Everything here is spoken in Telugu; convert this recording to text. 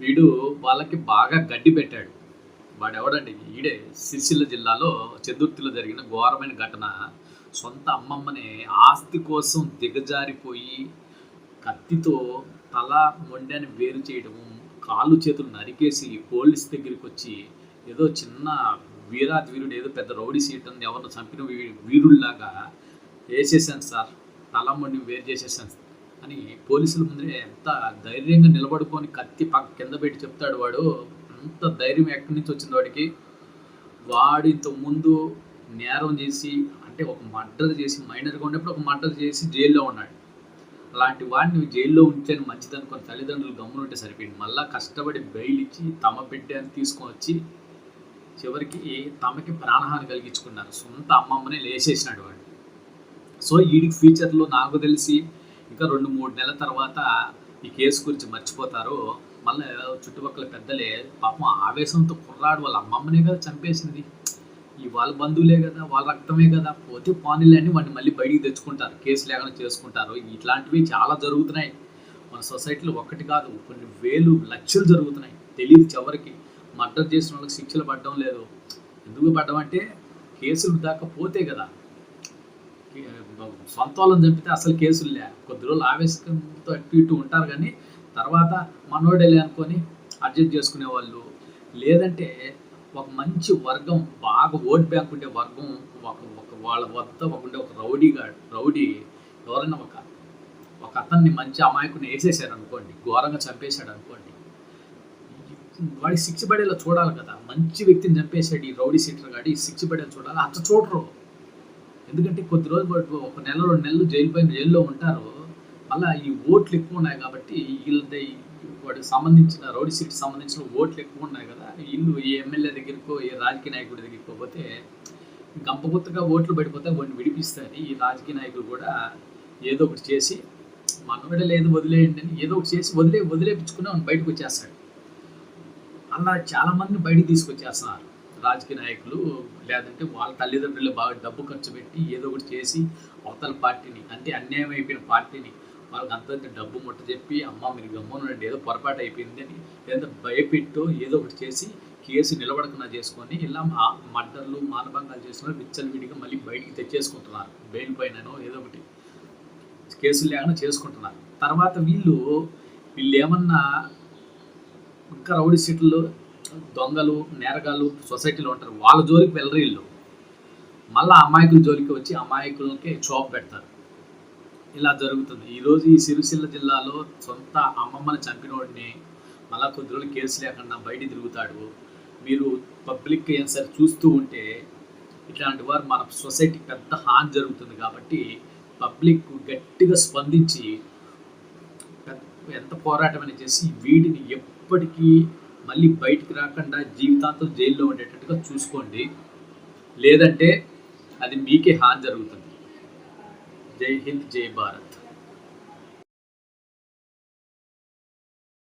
వీడు వాళ్ళకి బాగా గడ్డి పెట్టాడు. వాడు ఎవడండి ఈడే సిరిసిల్ల జిల్లాలో చతుర్థిలో జరిగిన ఘోరమైన ఘటన. సొంత అమ్మమ్మని ఆస్తి కోసం దిగజారిపోయి కత్తితో తల మొండాన్ని వేరు చేయడము కాళ్ళు చేతులు నరికేసి పోలీస్ దగ్గరికి వచ్చి ఏదో చిన్న వీరాది వీరుడు ఏదో పెద్ద రౌడీ సీట్ ఎవరిని చంపిన వీరుడిలాగా వీరుల్లాగా వేసేసాను సార్. తల మొండి వేరు చేసేసాను అని పోలీసుల ముందే ఎంత ధైర్యంగా నిలబడుకొని కత్తి పక్క కింద పెట్టి చెప్తాడు వాడు. అంత ధైర్యం ఎక్కడి నుంచి వచ్చింది వాడికి? వాడి ముందు నేరం చేసి అంటే ఒక మర్డర్ చేసి మైనర్గా ఉన్నప్పుడు ఒక మర్డర్ చేసి జైల్లో ఉన్నాడు. అలాంటి వాడిని జైల్లో ఉంటేనే మంచిది అనుకుని తల్లిదండ్రులు గమ్మునుంటే సరిపోయింది. మళ్ళీ కష్టపడి బెయిల్ ఇచ్చి తమ బిడ్డని తీసుకొని వచ్చి చివరికి తమకి ప్రాణహాని కలిగించుకున్నారు. సొంత అమ్మమ్మనే లేచేసినాడు వాడు. సో వీడికి ఫ్యూచర్లో నాకు తెలిసి ఇంకా రెండు మూడు నెలల తర్వాత ఈ కేసు గురించి మర్చిపోతారు మళ్ళీ చుట్టుపక్కల పెద్దలే పాపం ఆవేశంతో కుర్రాడు వాళ్ళ అమ్మమ్మనే కదా చంపేసింది. ఈ వాళ్ళ బంధువులే కదా వాళ్ళ రక్తమే కదా పోతే పానీలు వాడిని మళ్ళీ బయటికి తెచ్చుకుంటారు కేసు లేకుండా చేసుకుంటారు. ఇట్లాంటివి చాలా జరుగుతున్నాయి. మన సొసైటీలో ఒక్కటి కాదు కొన్ని వేలు లక్షలు జరుగుతున్నాయి. తెలియదు చివరికి. మర్డర్ చేసిన వాళ్ళకి శిక్షలు పడడం లేదు. ఎందుకు పడ్డం అంటే కేసులు దాకా పోతే కదా. సొంత వాళ్ళని చంపితే అసలు కేసులు లే కొద్ది రోజులు ఆవేశంతో అటు ఇటు ఉంటారు కానీ తర్వాత మనోడేలే అనుకొని అడ్జస్ట్ చేసుకునే వాళ్ళు. లేదంటే ఒక మంచి వర్గం బాగా ఓట్ బ్యాంక్ ఉండే వర్గం ఒక ఒక వాళ్ళ వద్ద ఒక ఉండే ఒక రౌడీగా రౌడీ ఎవరైనా ఒక ఒక అతన్ని మంచి అమాయకుని వేసేసారు అనుకోండి ఘోరంగా చంపేశాడు అనుకోండి. వాడి శిక్ష పడేలా చూడాలి కదా. మంచి వ్యక్తిని చంపేశాడు ఈ రౌడీ సీటర్ గాడి శిక్ష పడేలా చూడాలి. అంత చూడరు ఎందుకంటే కొద్ది రోజులు ఒక నెల రెండు నెలలు జైలు పైన జైల్లో ఉంటారు. మళ్ళీ ఈ ఓట్లు ఎక్కువ ఉన్నాయి కాబట్టి వీళ్ళది వాడికి సంబంధించిన రౌడీ సీట్ సంబంధించిన ఓట్లు ఎక్కువ ఉన్నాయి కదా. వీళ్ళు ఈ ఎమ్మెల్యే దగ్గరకో ఈ రాజకీయ నాయకుడి దగ్గరికి పోతే గంపగుత్తగా ఓట్లు పడిపోతే వాడిని విడిపిస్తారని ఈ రాజకీయ నాయకులు కూడా ఏదో ఒకటి చేసి మనవిడ లేదు వదిలేయండి అని ఏదో ఒకటి చేసి వదిలే వదిలేపించుకుని వాడిని బయటకు వచ్చేస్తాడు. అలా చాలా మందిని తీసుకొచ్చేస్తున్నారు. రాజకీయ నాయకులు లేదంటే వాళ్ళ తల్లిదండ్రులు బాగా డబ్బు ఖర్చు పెట్టి ఏదో ఒకటి చేసి అవతల పార్టీని అంటే అన్యాయం అయిపోయిన పార్టీని వాళ్ళకి అంతంత డబ్బు ముట్ట చెప్పి అమ్మ మీరు గమ్మునండి ఏదో పొరపాటు అయిపోయింది అని లేదా భయపెట్టో ఏదో ఒకటి చేసి కేసు నిలబడకుండా చేసుకొని ఇలా మా మర్డర్లు మానభంగాలు చేసుకుని విచ్చలవిడిగా మళ్ళీ బయటికి తెచ్చేసుకుంటున్నారు. బెయిల్ పైననో ఏదో ఒకటి కేసులు లేకుండా చేసుకుంటున్నారు. తర్వాత వీళ్ళు వీళ్ళు ఏమన్నా ఇంకా రౌడీ సీట్లు దొంగలు నేరగాళ్ళు సొసైటీలో ఉంటారు. వాళ్ళ జోలికి వెళ్ళరు మళ్ళీ అమాయకుల జోలికి వచ్చి అమాయకులకే చోప్ పెడతారు. ఇలా జరుగుతుంది. ఈరోజు ఈ సిరిసిల్ల జిల్లాలో సొంత అమ్మమ్మని చంపినోడిని మళ్ళా కొద్ది రోజులు కేసు లేకుండా బయట తిరుగుతాడు. మీరు పబ్లిక్ ఏం సరే చూస్తూ ఉంటే ఇట్లాంటి వారు మన సొసైటీకి పెద్ద హాని జరుగుతుంది కాబట్టి పబ్లిక్ గట్టిగా స్పందించి ఎంత పోరాటం అనేది చేసి వీటిని ఎప్పటికీ మళ్ళీ బయటికి రాకుండా జీవితాంతం జైల్లో ఉండేటట్టుగా చూసుకోండి. లేదంటే అది మీకే హాని జరుగుతుంది. జై హింద్ జై భారత్.